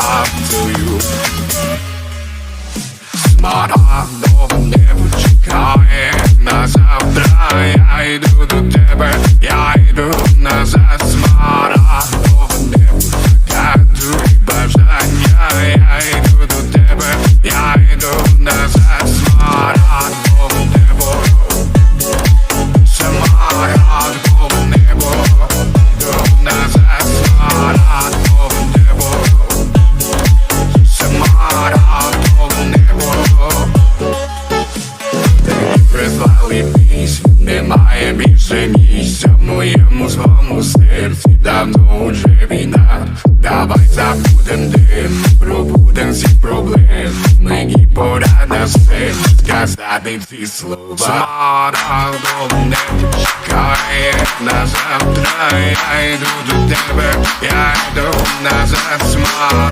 After you. Smart, I love. Немає більше місця в моєму злому серці давно уже війна. Давай забудем дим, пробудем всі проблеми. Мені пора на все сказати ці слова. Смарагдове небо чекає на завтра. Я йду до тебе, я йду назад. Смарагдове